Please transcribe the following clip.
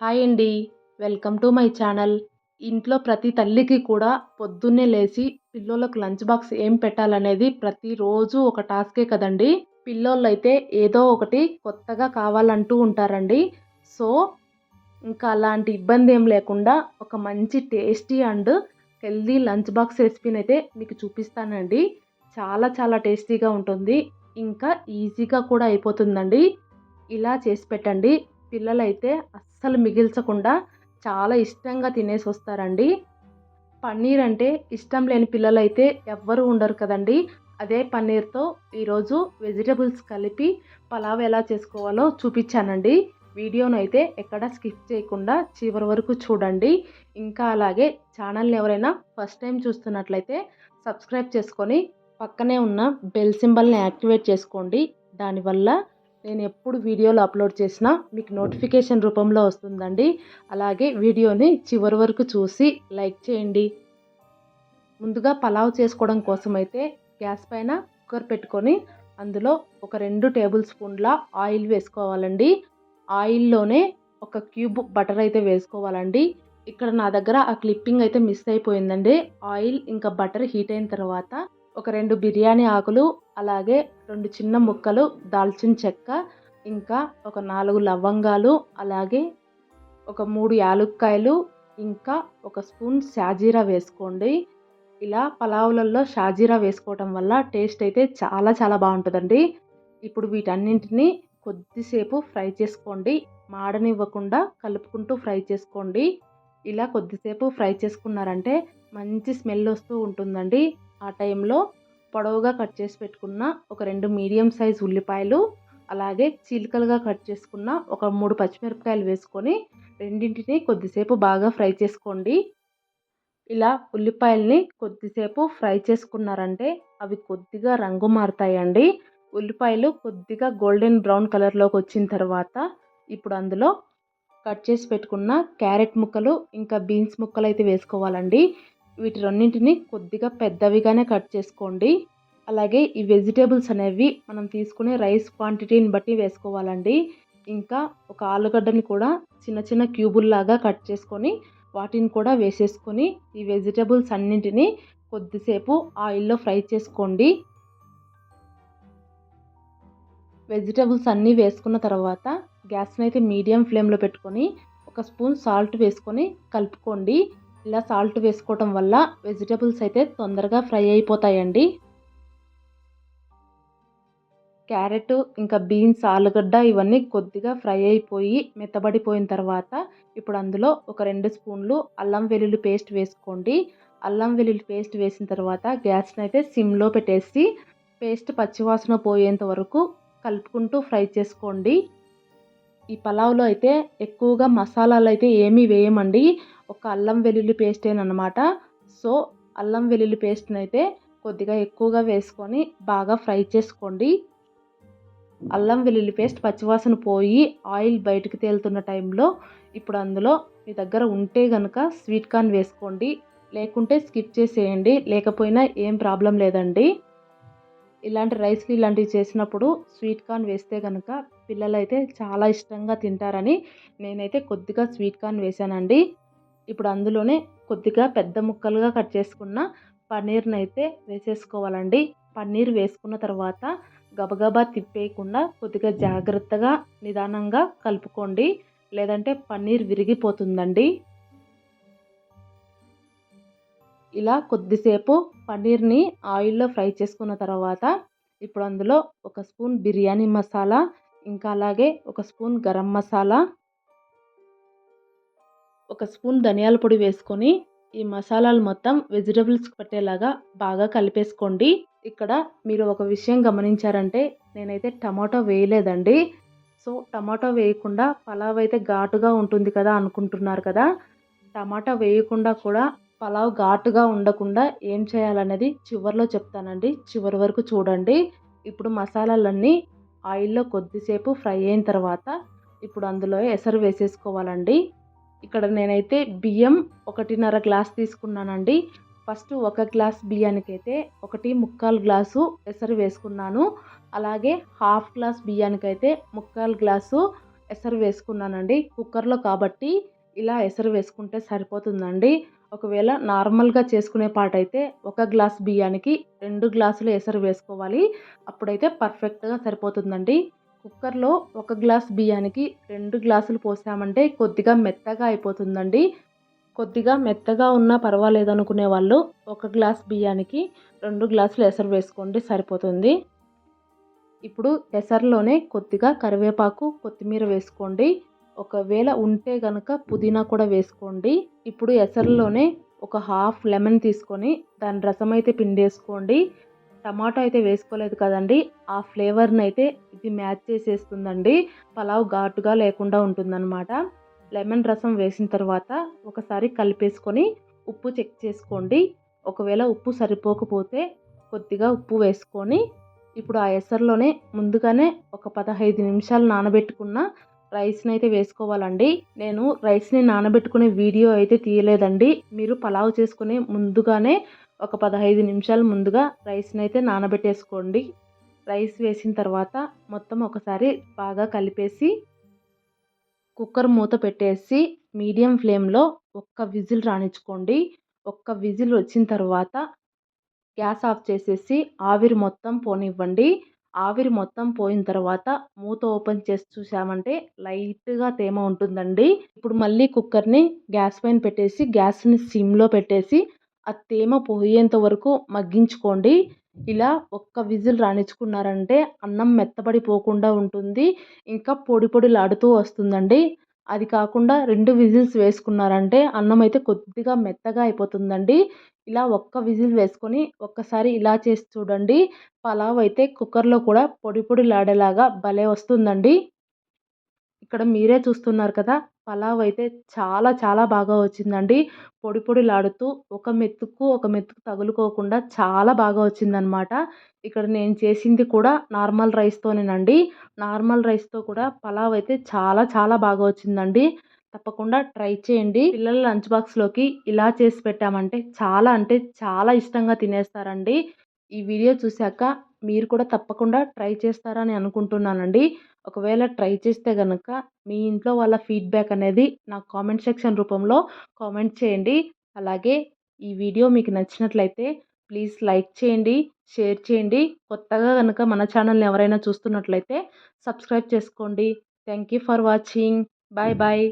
Hi అండి. Welcome to my channel. ఇంట్లో ప్రతి తల్లికి కూడా పొద్దున్నే లేచి పిల్లలకు లంచ్ బాక్స్ ఏం పెట్టాలనేది ప్రతిరోజు ఒక టాస్కే కదండి. పిల్లోళ్ళు అయితే ఏదో ఒకటి కొత్తగా కావాలంటూ ఉంటారండి. సో ఇంకా అలాంటి ఇబ్బంది ఏం లేకుండా ఒక మంచి tasty and healthy lunch box రెసిపీని అయితే మీకు చూపిస్తానండి. చాలా చాలా టేస్టీగా ఉంటుంది. ఇంకా ఈజీగా కూడా అయిపోతుందండి. ఇలా చేసి పెట్టండి. పిల్లలైతే అస్సలు మిగిల్చకుండా చాలా ఇష్టంగా తినేసి వస్తారండి. పన్నీర్ అంటే ఇష్టం లేని పిల్లలైతే ఎవ్వరు ఉండరు కదండి. అదే పన్నీర్తో ఈరోజు వెజిటబుల్స్ కలిపి పలావ్ ఎలా చేసుకోవాలో చూపించానండి. వీడియోను అయితే ఎక్కడ స్కిప్ చేయకుండా చివరి వరకు చూడండి. ఇంకా అలాగే ఛానల్ని ఎవరైనా ఫస్ట్ టైం చూస్తున్నట్లయితే సబ్స్క్రైబ్ చేసుకొని పక్కనే ఉన్న బెల్ సింబల్ని యాక్టివేట్ చేసుకోండి. దానివల్ల నేను ఎప్పుడు వీడియోలు అప్లోడ్ చేసినా మీకు నోటిఫికేషన్ రూపంలో వస్తుందండి. అలాగే వీడియోని చివరి వరకు చూసి లైక్ చేయండి. ముందుగా పలావ్ చేసుకోవడం కోసం అయితే గ్యాస్ పైన కుక్కర్ పెట్టుకొని అందులో ఒక రెండు టేబుల్ స్పూన్ల ఆయిల్ వేసుకోవాలండి. ఆయిల్లోనే ఒక క్యూబ్ బటర్ అయితే వేసుకోవాలండి. ఇక్కడ నా దగ్గర ఆ క్లిప్పింగ్ అయితే మిస్ అయిపోయిందండి. ఆయిల్ ఇంకా బటర్ హీట్ అయిన తర్వాత ఒక రెండు బిర్యానీ ఆకులు అలాగే రెండు చిన్న ముక్కలు దాల్చిన చెక్క ఇంకా ఒక నాలుగు లవంగాలు అలాగే ఒక మూడు యాలుక్కాయలు ఇంకా ఒక స్పూన్ షాజీరా వేసుకోండి. ఇలా పలావులలో షాజీరా వేసుకోవటం వల్ల టేస్ట్ అయితే చాలా చాలా బాగుంటుందండి. ఇప్పుడు వీటన్నింటినీ కొద్దిసేపు ఫ్రై చేసుకోండి. మాడనివ్వకుండా కలుపుకుంటూ ఫ్రై చేసుకోండి. ఇలా కొద్దిసేపు ఫ్రై చేసుకున్నారంటే మంచి స్మెల్ వస్తూ ఉంటుందండి. ఆ టైంలో పొడవుగా కట్ చేసి పెట్టుకున్న ఒక రెండు మీడియం సైజ్ ఉల్లిపాయలు అలాగే చీలికలుగా కట్ చేసుకున్న ఒక మూడు పచ్చిమిరపకాయలు వేసుకొని రెండింటిని కొద్దిసేపు బాగా ఫ్రై చేసుకోండి. ఇలా ఉల్లిపాయల్ని కొద్దిసేపు ఫ్రై చేసుకున్నారంటే అవి కొద్దిగా రంగు మారుతాయండి. ఉల్లిపాయలు కొద్దిగా గోల్డెన్ బ్రౌన్ కలర్లోకి వచ్చిన తర్వాత ఇప్పుడు అందులో కట్ చేసి పెట్టుకున్న క్యారెట్ ముక్కలు ఇంకా బీన్స్ ముక్కలు అయితే వేసుకోవాలండి. వీటి రెండింటిని కొద్దిగా పెద్దవిగానే కట్ చేసుకోండి. అలాగే ఈ వెజిటేబుల్స్ అనేవి మనం తీసుకునే రైస్ క్వాంటిటీని బట్టి వేసుకోవాలండి. ఇంకా ఒక ఆలుగడ్డని కూడా చిన్న చిన్న క్యూబుల్లాగా కట్ చేసుకొని వాటిని కూడా వేసేసుకొని ఈ వెజిటేబుల్స్ అన్నింటినీ కొద్దిసేపు ఆయిల్లో ఫ్రై చేసుకోండి. వెజిటేబుల్స్ అన్నీ వేసుకున్న తర్వాత గ్యాస్ని అయితే మీడియం ఫ్లేమ్లో పెట్టుకొని ఒక స్పూన్ సాల్ట్ వేసుకొని కలుపుకోండి. ఇలా సాల్ట్ వేసుకోవటం వల్ల వెజిటేబుల్స్ అయితే తొందరగా ఫ్రై అయిపోతాయండి. క్యారెట్ ఇంకా బీన్స్ ఆలుగడ్డ ఇవన్నీ కొద్దిగా ఫ్రై అయిపోయి మెత్తబడిపోయిన తర్వాత ఇప్పుడు అందులో ఒక రెండు స్పూన్లు అల్లం వెల్లుల్లి పేస్ట్ వేసుకోండి. అల్లం వెల్లుల్లి పేస్ట్ వేసిన తర్వాత గ్యాస్ని అయితే సిమ్లో పెట్టేసి పేస్ట్ పచ్చివాసన పోయేంత వరకు కలుపుకుంటూ ఫ్రై చేసుకోండి. ఈ పలావ్లో అయితే ఎక్కువగా మసాలాలు అయితే ఏమీ వేయమండి. ఒక అల్లం వెల్లుల్లి పేస్టేనమాట సో అల్లం వెల్లుల్లి పేస్ట్ని అయితే కొద్దిగా ఎక్కువగా వేసుకొని బాగా ఫ్రై చేసుకోండి. అల్లం వెల్లుల్లి పేస్ట్ పచ్చివాసన పోయి ఆయిల్ బయటకు తేలుతున్న టైంలో ఇప్పుడు అందులో మీ దగ్గర ఉంటే కనుక స్వీట్ కార్న్ వేసుకోండి. లేకుంటే స్కిప్ చేసేయండి. లేకపోయినా ఏం ప్రాబ్లం లేదండి. ఇలాంటి రైస్లు ఇలాంటివి చేసినప్పుడు స్వీట్ కార్న్ వేస్తే కనుక పిల్లలైతే చాలా ఇష్టంగా తింటారని నేనైతే కొద్దిగా స్వీట్ కార్న్ వేసానండి. ఇప్పుడు అందులోనే కొద్దిగా పెద్ద ముక్కలుగా కట్ చేసుకున్న పన్నీర్ని అయితే వేసేసుకోవాలండి. పన్నీర్ వేసుకున్న తర్వాత గబగబా తిప్పేయకుండా కొద్దిగా జాగ్రత్తగా నిదానంగా కలుపుకోండి. లేదంటే పన్నీర్ విరిగిపోతుందండి. ఇలా కొద్దిసేపు పన్నీర్ని ఆయిల్లో ఫ్రై చేసుకున్న తర్వాత ఇప్పుడు అందులో ఒక స్పూన్ బిర్యానీ మసాలా ఇంకా అలాగే ఒక స్పూన్ గరం మసాలా ఒక స్పూన్ ధనియాల పొడి వేసుకొని ఈ మసాలాలు మొత్తం వెజిటబుల్స్ పట్టేలాగా బాగా కలిపేసుకోండి. ఇక్కడ మీరు ఒక విషయం గమనించారంటే నేనైతే టమాటో వేయలేదండి. సో టమాటో వేయకుండా పలావ్ అయితే ఘాటుగా ఉంటుంది కదా అనుకుంటున్నారు కదా. టమాటా వేయకుండా కూడా పలావ్ ఘాటుగా ఉండకుండా ఏం చేయాలనేది చివరిలో చెప్తానండి. చివరి వరకు చూడండి. ఇప్పుడు మసాలాలన్నీ ఆయిల్లో కొద్దిసేపు ఫ్రై అయిన తర్వాత ఇప్పుడు అందులో ఎసరు వేసేసుకోవాలండి. ఇక్కడ నేనైతే బియ్యం ఒకటిన్నర గ్లాస్ తీసుకున్నానండి. ఫస్ట్ ఒక గ్లాస్ బియ్యానికి అయితే ఒకటి ముక్కాలు గ్లాసు ఎసరు వేసుకున్నాను. అలాగే హాఫ్ గ్లాస్ బియ్యానికి అయితే ముక్కాలు గ్లాసు ఎసరు వేసుకున్నానండి. కుక్కర్లో కాబట్టి ఇలా ఎసరు వేసుకుంటే సరిపోతుందండి. ఒకవేళ నార్మల్గా చేసుకునే పాటైతే ఒక గ్లాస్ బియ్యానికి రెండు గ్లాసులు ఎసరు వేసుకోవాలి. అప్పుడైతే పర్ఫెక్ట్గా సరిపోతుందండి. కుక్కర్లో ఒక గ్లాస్ బియ్యానికి రెండు గ్లాసులు పోసామంటే కొద్దిగా మెత్తగా అయిపోతుందండి. కొద్దిగా మెత్తగా ఉన్నా పర్వాలేదు అనుకునే వాళ్ళు ఒక గ్లాస్ బియ్యానికి రెండు గ్లాసులు ఎసరు వేసుకోండి సరిపోతుంది. ఇప్పుడు ఎసరులోనే కొద్దిగా కరివేపాకు కొత్తిమీర వేసుకోండి. ఒకవేళ ఉంటే కనుక పుదీనా కూడా వేసుకోండి. ఇప్పుడు ఎసరులోనే ఒక హాఫ్ లెమన్ తీసుకొని దాని రసం అయితే పిండేసుకోండి. టమాటో అయితే వేసుకోలేదు కదండి. ఆ ఫ్లేవర్ని అయితే ఇది మ్యాచ్ చేసేస్తుందండి. పలావ్ ఘాటుగా లేకుండా ఉంటుందన్నమాట. లెమన్ రసం వేసిన తర్వాత ఒకసారి కలిపేసుకొని ఉప్పు చెక్ చేసుకోండి. ఒకవేళ ఉప్పు సరిపోకపోతే కొద్దిగా ఉప్పు వేసుకొని ఇప్పుడు ఆ ఎసర్లోనే ముందుగానే ఒక పదహైదు నిమిషాలు నానబెట్టుకున్న రైస్ని అయితే వేసుకోవాలండి. నేను రైస్ని నానబెట్టుకునే వీడియో అయితే తీయలేదండి. మీరు పలావ్ చేసుకునే ముందుగానే ఒక పదహైదు నిమిషాలు ముందుగా రైస్ని అయితే నానబెట్టేసుకోండి. రైస్ వేసిన తర్వాత మొత్తం ఒకసారి బాగా కలిపేసి కుక్కర్ మూత పెట్టేసి మీడియం ఫ్లేమ్లో ఒక్క విజిల్ రాణించుకోండి ఒక్క విజిల్ వచ్చిన తర్వాత గ్యాస్ ఆఫ్ చేసేసి ఆవిరి మొత్తం పోనివ్వండి. ఆవిరి మొత్తం పోయిన తర్వాత మూత ఓపెన్ చేసి చూసామంటే లైట్గా తేమ ఉంటుందండి. ఇప్పుడు మళ్ళీ కుక్కర్ని గ్యాస్ పైన పెట్టేసి గ్యాస్ని సిమ్లో పెట్టేసి ఆ తేమ పోయేంత వరకు మగ్గించుకోండి. ఇలా ఒక్క విజిల్ రాణించుకున్నారంటే అన్నం మెత్తబడిపోకుండా ఉంటుంది. ఇంకా పొడి పొడిలాడుతూ వస్తుందండి. అది కాకుండా రెండు విజిల్స్ వేసుకున్నారంటే అన్నం అయితే కొద్దిగా మెత్తగా అయిపోతుందండి. ఇలా ఒక్క విజిల్ వేసుకొని ఒక్కసారి ఇలా చేసి చూడండి. పలావ్ అయితే కుక్కర్లో కూడా పొడి పొడిలాడేలాగా భలే వస్తుందండి. ఇక్కడ మీరే చూస్తున్నారు కదా! పలావ్ అయితే చాలా చాలా బాగా వచ్చిందండి. పొడి పొడిలాడుతూ ఒక మెతుకు ఒక మెతుకు తగులుకోకుండా చాలా బాగా వచ్చిందనమాట. ఇక్కడ నేను చేసింది కూడా నార్మల్ రైస్తోనేనండి. నార్మల్ రైస్తో కూడా పలావ్ అయితే చాలా చాలా బాగా వచ్చిందండి. తప్పకుండా ట్రై చేయండి. పిల్లల లంచ్ బాక్స్లోకి ఇలా చేసి పెట్టామంటే చాలా అంటే చాలా ఇష్టంగా తినేస్తారండి. ఈ వీడియో చూశాక మీరు కూడా తప్పకుండా ట్రై చేస్తారని అనుకుంటున్నానండి. ఒకవేళ ట్రై చేస్తే కనుక మీ ఇంట్లో వాళ్ళ ఫీడ్బ్యాక్ అనేది నాకు కామెంట్ సెక్షన్ రూపంలో కామెంట్ చేయండి. అలాగే ఈ వీడియో మీకు నచ్చినట్లయితే ప్లీజ్ లైక్ చేయండి షేర్ చేయండి. కొత్తగా కనుక మన ఛానల్ని ఎవరైనా చూస్తున్నట్లయితే సబ్స్క్రైబ్ చేసుకోండి. Thank you for watching. Bye bye.